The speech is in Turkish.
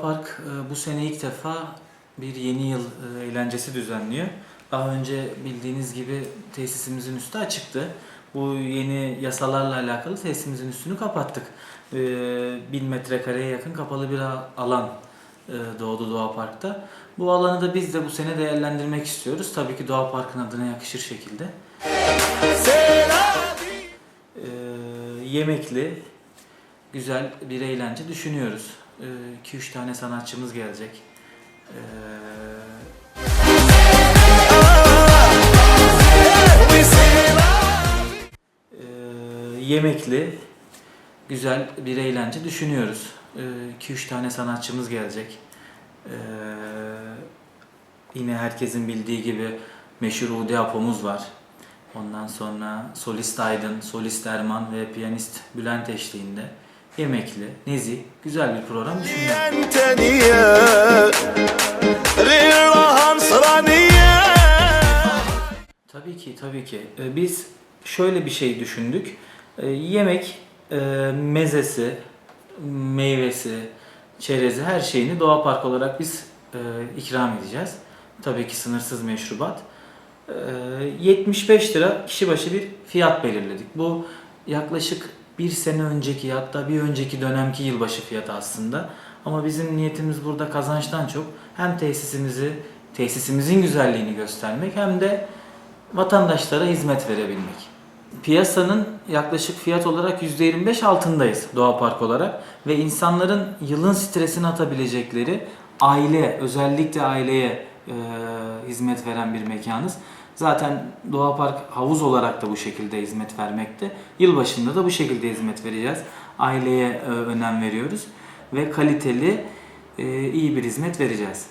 Park e, bu sene ilk defa bir yeni yıl e, eğlencesi düzenliyor. Daha önce bildiğiniz gibi tesisimizin üstü açıktı. Bu yeni yasalarla alakalı tesisimizin üstünü kapattık. E, 1000 metrekareye yakın kapalı bir alan e, doğdu Doğa Park'ta. Bu alanı da biz de bu sene değerlendirmek istiyoruz. Tabii ki Doğa Park'ın adına yakışır şekilde. E, yemekli, güzel bir eğlence düşünüyoruz. 2-3 tane sanatçımız gelecek. Ee, Ee, yemekli, güzel bir eğlence düşünüyoruz. 2-3 tane sanatçımız gelecek. Ee, yine herkesin bildiği gibi meşhur Udi Apo'muz var. Ondan sonra solist Aydın, solist Erman ve piyanist Bülent eşliğinde yemekli, nezih, güzel bir program Tabii ki, tabii ki. Ee, biz şöyle bir şey düşündük. Ee, yemek e, mezesi, meyvesi, çerezi her şeyini doğa park olarak biz e, ikram edeceğiz. Tabii ki sınırsız meşrubat. Ee, 75 lira kişi başı bir fiyat belirledik. Bu yaklaşık bir sene önceki hatta bir önceki dönemki yılbaşı fiyatı aslında. Ama bizim niyetimiz burada kazançtan çok hem tesisimizi, tesisimizin güzelliğini göstermek hem de vatandaşlara hizmet verebilmek. Piyasanın yaklaşık fiyat olarak %25 altındayız Doğa Park olarak ve insanların yılın stresini atabilecekleri aile, özellikle aileye e, hizmet veren bir mekanız. Zaten Doğa Park havuz olarak da bu şekilde hizmet vermekte. Yılbaşında da bu şekilde hizmet vereceğiz. Aileye e, önem veriyoruz ve kaliteli, e, iyi bir hizmet vereceğiz.